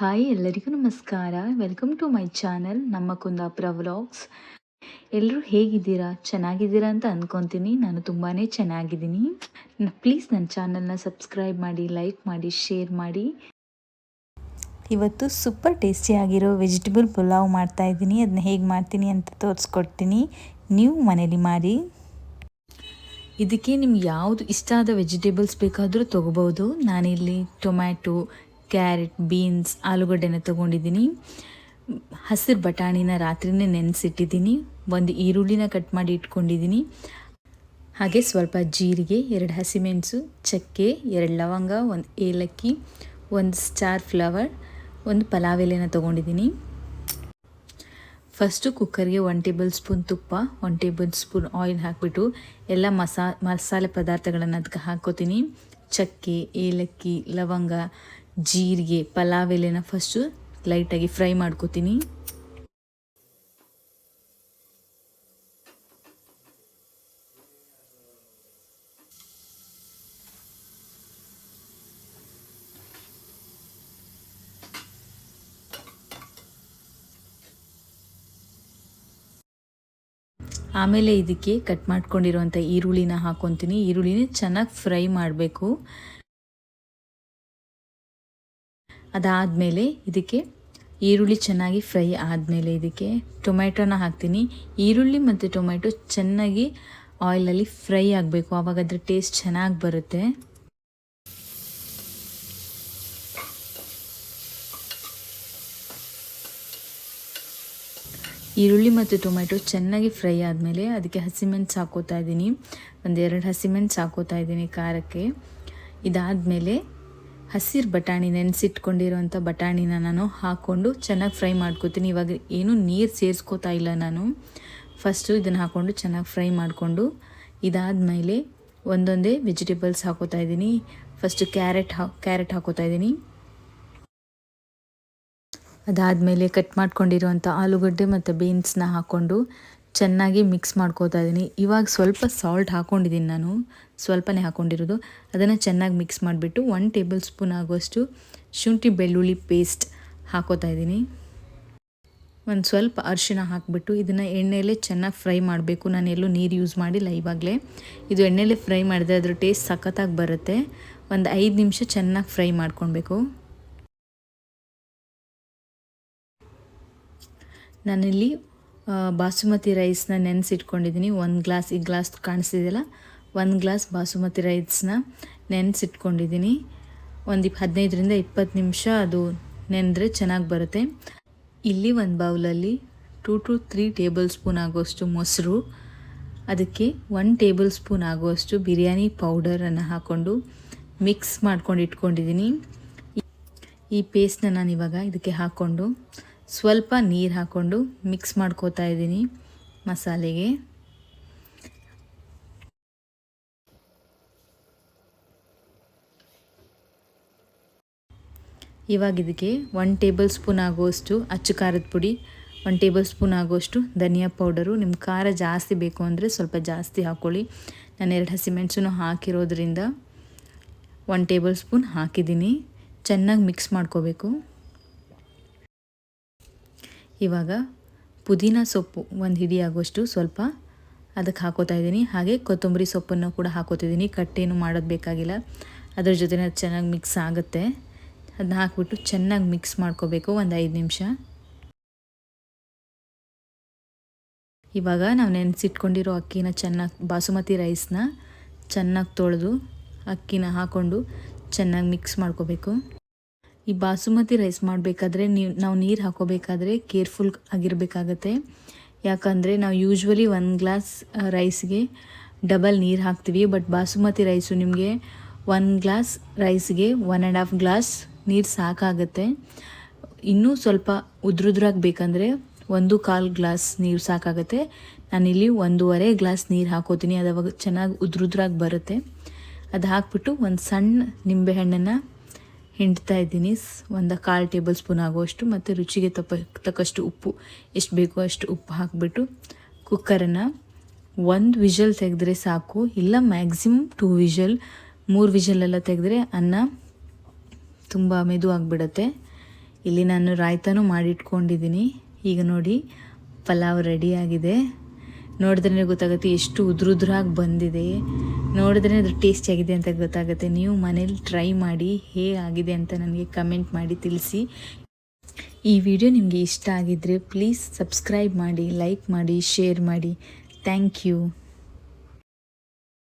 Hi ಎಲ್ಲರಿಗೂ ನಮಸ್ಕಾರ. Welcome to my channel ನಮ್ಮ ಕುಂದಾಪುರ ವ್ಲಾಗ್ಸ್ ಎಲ್ಲರೂ ಹೇಗಿದ್ದೀರಾ? ಚೆನ್ನಾಗಿದ್ದೀರಾ ಅಂತ ಅಂದ್ಕೊತೀನಿ ನಾನು ತುಂಬಾ ಚೆನ್ನಾಗಿದ್ದೀನಿ. ಪ್ಲೀಸ್ ನನ್ನ ಚಾನಲ್ನ ಸಬ್ಸ್ಕ್ರೈಬ್ ಮಾಡಿ ಲೈಕ್ ಮಾಡಿ ಶೇರ್ ಮಾಡಿ. ಇವತ್ತು ಸೂಪರ್ ಟೇಸ್ಟಿಯಾಗಿರೋ ವೆಜಿಟೇಬಲ್ ಪುಲಾವ್ ಮಾಡ್ತಾ ಇದ್ದೀನಿ. ಅದನ್ನ ಹೇಗೆ ಮಾಡ್ತೀನಿ ಅಂತ ತೋರಿಸ್ಕೊಡ್ತೀನಿ. ನೀವು ಮನೇಲಿ ಮಾಡಿ. ಇದಕ್ಕೆ ನಿಮ್ಗೆ ಯಾವುದು ಇಷ್ಟ ಆದ ವೆಜಿಟೇಬಲ್ಸ್ ಬೇಕಾದರೂ ತೊಗೋಬೋದು. ನಾನಿಲ್ಲಿ ಟೊಮ್ಯಾಟೊ ಕ್ಯಾರೆಟ್, ಬೀನ್ಸ್, ಆಲೂಗಡ್ಡೆನ ತೊಗೊಂಡಿದ್ದೀನಿ. ಹಸಿರು ಬಟಾಣಿನ ರಾತ್ರಿನೇ ನೆನೆಸಿಟ್ಟಿದ್ದೀನಿ. ಒಂದು ಈರುಳ್ಳಿನ ಕಟ್ ಮಾಡಿ ಇಟ್ಕೊಂಡಿದ್ದೀನಿ. ಹಾಗೆ ಸ್ವಲ್ಪ ಜೀರಿಗೆ, ಎರಡು ಹಸಿಮೆಣಸು, ಚಕ್ಕೆ, ಎರಡು ಲವಂಗ, ಒಂದು ಏಲಕ್ಕಿ, ಒಂದು ಸ್ಟಾರ್ ಫ್ಲವರ್, ಒಂದು ಪಲಾವ್ ಎಲೆನ ತೊಗೊಂಡಿದ್ದೀನಿ. ಫಸ್ಟು ಕುಕ್ಕರ್ಗೆ ಒನ್ ಟೇಬಲ್ ಸ್ಪೂನ್ ತುಪ್ಪ ಒನ್ ಟೇಬಲ್ ಸ್ಪೂನ್ ಆಯಿಲ್ ಹಾಕಿಬಿಟ್ಟು ಎಲ್ಲ ಮಸಾ ಮಸಾಲೆ ಪದಾರ್ಥಗಳನ್ನು ಅದಕ್ಕೆ ಹಾಕ್ಕೋತೀನಿ. ಚಕ್ಕೆ, ಏಲಕ್ಕಿ, ಲವಂಗ ಜೀರಿಗೆ, ಪಲಾವ್ ಎಲೆನ ಫಸ್ಟು ಲೈಟಾಗಿ ಫ್ರೈ ಮಾಡ್ಕೋತೀನಿ. ಆಮೇಲೆ ಇದಕ್ಕೆ ಕಟ್ ಮಾಡ್ಕೊಂಡಿರುವಂಥ ಈರುಳ್ಳಿನ ಹಾಕೊತೀನಿ. ಈರುಳ್ಳಿನ ಚೆನ್ನಾಗಿ ಫ್ರೈ ಮಾಡಬೇಕು. ಅದಾದಮೇಲೆ ಇದಕ್ಕೆ ಈರುಳ್ಳಿ ಚೆನ್ನಾಗಿ ಫ್ರೈ ಆದಮೇಲೆ ಇದಕ್ಕೆ ಟೊಮ್ಯಾಟೊನ ಹಾಕ್ತೀನಿ. ಈರುಳ್ಳಿ ಮತ್ತು ಟೊಮ್ಯಾಟೊ ಚೆನ್ನಾಗಿ ಆಯಿಲಲ್ಲಿ ಫ್ರೈ ಆಗಬೇಕು. ಆವಾಗ ಅದರ ಟೇಸ್ಟ್ ಚೆನ್ನಾಗಿ ಬರುತ್ತೆ. ಈರುಳ್ಳಿ ಮತ್ತು ಟೊಮೆಟೊ ಚೆನ್ನಾಗಿ ಫ್ರೈ ಆದಮೇಲೆ ಅದಕ್ಕೆ ಹಸಿಮೆಣಸು ಹಾಕೋತಾ ಇದ್ದೀನಿ. ಒಂದೆರಡು ಹಸಿಮೆಣ್ಸು ಹಾಕೋತಾ ಇದ್ದೀನಿ ಖಾರಕ್ಕೆ. ಇದಾದಮೇಲೆ ಹಸಿರು ಬಟಾಣಿ ನೆನೆಸಿಟ್ಕೊಂಡಿರುವಂಥ ಬಟಾಣಿನ ನಾನು ಹಾಕ್ಕೊಂಡು ಚೆನ್ನಾಗಿ ಫ್ರೈ ಮಾಡ್ಕೋತೀನಿ. ಇವಾಗ ಏನು ನೀರು ಸೇರಿಸ್ಕೋತಾ ಇಲ್ಲ ನಾನು. ಫಸ್ಟು ಇದನ್ನು ಹಾಕ್ಕೊಂಡು ಚೆನ್ನಾಗಿ ಫ್ರೈ ಮಾಡಿಕೊಂಡು ಇದಾದಮೇಲೆ ಒಂದೊಂದೇ ವೆಜಿಟೇಬಲ್ಸ್ ಹಾಕೋತಾ ಇದ್ದೀನಿ. ಫಸ್ಟು ಕ್ಯಾರೆಟ್ ಹಾ, ಕ್ಯಾರೆಟ್ ಹಾಕೋತಾ ಇದ್ದೀನಿ. ಅದಾದಮೇಲೆ ಕಟ್ ಮಾಡ್ಕೊಂಡಿರುವಂಥ ಆಲೂಗಡ್ಡೆ ಮತ್ತು ಬೀನ್ಸ್ನ ಹಾಕ್ಕೊಂಡು ಚೆನ್ನಾಗಿ ಮಿಕ್ಸ್ ಮಾಡ್ಕೋತಾ ಇದ್ದೀನಿ ಇವಾಗ ಸ್ವಲ್ಪ ಸಾಲ್ಟ್ ಹಾಕ್ಕೊಂಡಿದ್ದೀನಿ ನಾನು. ಸ್ವಲ್ಪನೇ ಹಾಕ್ಕೊಂಡಿರೋದು ಅದನ್ನು ಚೆನ್ನಾಗಿ ಮಿಕ್ಸ್ ಮಾಡಿಬಿಟ್ಟು ಒನ್ ಟೇಬಲ್ ಸ್ಪೂನ್ ಆಗುವಷ್ಟು ಶುಂಠಿ ಬೆಳ್ಳುಳ್ಳಿ ಪೇಸ್ಟ್ ಹಾಕೋತಾ ಇದ್ದೀನಿ ಒಂದು ಸ್ವಲ್ಪ ಅರಿಶಿನ ಹಾಕಿಬಿಟ್ಟು ಇದನ್ನು ಎಣ್ಣೆಯಲ್ಲೇ ಚೆನ್ನಾಗಿ ಫ್ರೈ ಮಾಡಬೇಕು. ನಾನು ಎಲ್ಲೂ ನೀರು ಯೂಸ್ ಮಾಡಿಲ್ಲ ಇವಾಗಲೇ ಇದು ಎಣ್ಣೆಯಲ್ಲೇ ಫ್ರೈ ಮಾಡಿದ್ರೆ ಅದ್ರ ಟೇಸ್ಟ್ ಸಖತ್ತಾಗಿ ಬರುತ್ತೆ. ಒಂದು ಐದು ನಿಮಿಷ ಚೆನ್ನಾಗಿ ಫ್ರೈ ಮಾಡ್ಕೊಳ್ಬೇಕು. ನಾನಿಲ್ಲಿ ಬಾಸುಮತಿ ರೈಸ್ನ ನೆನೆಸಿಟ್ಕೊಂಡಿದ್ದೀನಿ. ಒಂದು ಗ್ಲಾಸ್, ಈ ಗ್ಲಾಸ್ ಕಾಣಿಸ್ತಿದೆಯಲ್ಲ? ಒಂದು ಗ್ಲಾಸ್ ಬಾಸುಮತಿ ರೈಸ್ನ ನೆನೆಸಿಟ್ಕೊಂಡಿದ್ದೀನಿ. ಒಂದು ಹದಿನೈದರಿಂದ ಇಪ್ಪತ್ತು ನಿಮಿಷ ಅದು ನೆನೆದ್ರೆ ಚೆನ್ನಾಗಿ ಬರುತ್ತೆ. ಇಲ್ಲಿ ಒಂದು ಬೌಲಲ್ಲಿ two to three table spoon ಆಗೋಷ್ಟು ಮೊಸರು, ಅದಕ್ಕೆ ಒನ್ ಟೇಬಲ್ ಸ್ಪೂನ್ ಆಗುವಷ್ಟು ಬಿರಿಯಾನಿ ಪೌಡರನ್ನು ಹಾಕ್ಕೊಂಡು ಮಿಕ್ಸ್ ಮಾಡ್ಕೊಂಡು ಇಟ್ಕೊಂಡಿದ್ದೀನಿ. ಈ ಪೇಸ್ಟ್ನ ನಾನು ಇವಾಗ ಇದಕ್ಕೆ ಹಾಕ್ಕೊಂಡು ಸ್ವಲ್ಪ ನೀರು ಹಾಕ್ಕೊಂಡು ಮಿಕ್ಸ್ ಮಾಡ್ಕೋತಾ ಇದ್ದೀನಿ ಮಸಾಲೆಗೆ. ಇವಾಗ ಇದಕ್ಕೆ ಒನ್ ಟೇಬಲ್ ಸ್ಪೂನ್ ಆಗುವಷ್ಟು ಅಚ್ಚು ಖಾರದ ಪುಡಿ ಒನ್ ಟೇಬಲ್ ಸ್ಪೂನ್ ಆಗುವಷ್ಟು ಧನಿಯಾ ಪೌಡರು. ನಿಮ್ಮ ಖಾರ ಜಾಸ್ತಿ ಬೇಕು ಅಂದರೆ ಸ್ವಲ್ಪ ಜಾಸ್ತಿ ಹಾಕ್ಕೊಳ್ಳಿ ನಾನು ಎರಡು ಹಸಿಮೆಣಸನ್ನು ಹಾಕಿರೋದ್ರಿಂದ ಒನ್ ಟೇಬಲ್ ಸ್ಪೂನ್ ಹಾಕಿದ್ದೀನಿ. ಚೆನ್ನಾಗಿ ಮಿಕ್ಸ್ ಮಾಡ್ಕೋಬೇಕು. ಇವಾಗ ಪುದೀನ ಸೊಪ್ಪು ಒಂದು ಹಿಡಿ ಆಗುವಷ್ಟು ಸ್ವಲ್ಪ ಅದಕ್ಕೆ ಹಾಕೋತಾ ಇದ್ದೀನಿ. ಹಾಗೆ ಕೊತ್ತಂಬರಿ ಸೊಪ್ಪನ್ನು ಕೂಡ ಹಾಕೋತಿದ್ದೀನಿ ಕಟ್ಟೇನು ಮಾಡೋದು ಬೇಕಾಗಿಲ್ಲ. ಅದ್ರ ಜೊತೆನೇ ಅದು ಚೆನ್ನಾಗಿ ಮಿಕ್ಸ್ ಆಗುತ್ತೆ. ಅದನ್ನ ಹಾಕ್ಬಿಟ್ಟು ಚೆನ್ನಾಗಿ ಮಿಕ್ಸ್ ಮಾಡ್ಕೋಬೇಕು ಒಂದು ಐದು ನಿಮಿಷ. ಇವಾಗ ನಾವು ನೆನೆಸಿಟ್ಕೊಂಡಿರೋ ಅಕ್ಕಿನ ಚೆನ್ನಾಗಿ ಬಾಸುಮತಿ ರೈಸ್ನ ಚೆನ್ನಾಗಿ ತೊಳೆದು ಅಕ್ಕಿನ ಹಾಕ್ಕೊಂಡು ಚೆನ್ನಾಗಿ ಮಿಕ್ಸ್ ಮಾಡ್ಕೋಬೇಕು. ಈ ಬಾಸುಮತಿ ರೈಸ್ ಮಾಡಬೇಕಾದ್ರೆ ನೀವು, ನಾವು ನೀರು ಹಾಕೋಬೇಕಾದ್ರೆ ಕೇರ್ಫುಲ್ ಆಗಿರಬೇಕಾಗತ್ತೆ. ಯಾಕಂದರೆ ನಾವು ಯೂಶ್ವಲಿ ಒಂದು ಗ್ಲಾಸ್ ರೈಸ್ಗೆ ಡಬಲ್ ನೀರು ಹಾಕ್ತೀವಿ, ಬಟ್ ಬಾಸುಮತಿ ರೈಸು ನಿಮಗೆ ಒನ್ ಗ್ಲಾಸ್ ರೈಸ್ಗೆ ಒನ್ ಆ್ಯಂಡ್ ಹಾಫ್ ಗ್ಲಾಸ್ ನೀರು ಸಾಕಾಗುತ್ತೆ. ಇನ್ನೂ ಸ್ವಲ್ಪ ಉದ್ರುದ್ರಾಗಿ ಬೇಕಂದರೆ ಒಂದು ಕಾಲು ಗ್ಲಾಸ್ ನೀರು ಸಾಕಾಗುತ್ತೆ. ನಾನಿಲ್ಲಿ ಒಂದೂವರೆ ಗ್ಲಾಸ್ ನೀರು ಹಾಕೋತೀನಿ ಅದು ಅವಾಗ ಚೆನ್ನಾಗಿ ಉದ್ರುದ್ರಾಗಿ ಬರುತ್ತೆ. ಅದು ಹಾಕ್ಬಿಟ್ಟು ಒಂದು ಸಣ್ಣ ನಿಂಬೆಹಣ್ಣನ್ನು ಹಿಂಡ್ತಾ ಇದ್ದೀನಿ. ಒಂದು ಕಾಲು ಟೇಬಲ್ ಸ್ಪೂನ್ ಆಗುವಷ್ಟು ಮತ್ತು ರುಚಿಗೆ ತಪ್ಪ, ತಕ್ಕಷ್ಟು ಉಪ್ಪು, ಎಷ್ಟು ಬೇಕೋ ಅಷ್ಟು ಉಪ್ಪು ಹಾಕಿಬಿಟ್ಟು ಕುಕ್ಕರನ್ನು ಒಂದು ವಿಷಲ್ ತೆಗೆದ್ರೆ ಸಾಕು. ಇಲ್ಲ ಮ್ಯಾಕ್ಸಿಮಮ್ ಟೂ ವಿಷಲ್ ಮೂರು ವಿಷಲೆಲ್ಲ ತೆಗೆದ್ರೆ ಅನ್ನ ತುಂಬ ಮೆದು ಆಗಿಬಿಡತ್ತೆ. ಇಲ್ಲಿ ನಾನು ರಾಯ್ತಾನೂ ಮಾಡಿಟ್ಕೊಂಡಿದ್ದೀನಿ. ಈಗ ನೋಡಿ, ಪಲಾವ್ ರೆಡಿಯಾಗಿದೆ ನೋಡಿದ್ರೆ ಗೊತ್ತಾಗುತ್ತೆ ಎಷ್ಟು ಉದ್ರುದ್ರಾಗಿ ಬಂದಿದೆ. ನೋಡಿದ್ರೆ ಅದು ಟೇಸ್ಟಿಯಾಗಿದೆ ಅಂತ ಗೊತ್ತಾಗುತ್ತೆ. ನೀವು ಮನೇಲಿ ಟ್ರೈ ಮಾಡಿ ಹೇಗಾಗಿದೆ ಅಂತ ನನಗೆ ಕಮೆಂಟ್ ಮಾಡಿ ತಿಳಿಸಿ. ಈ ವಿಡಿಯೋ ನಿಮಗೆ ಇಷ್ಟ ಆಗಿದ್ದರೆ ಪ್ಲೀಸ್ ಸಬ್ಸ್ಕ್ರೈಬ್ ಮಾಡಿ ಲೈಕ್ ಮಾಡಿ ಶೇರ್ ಮಾಡಿ. Thank you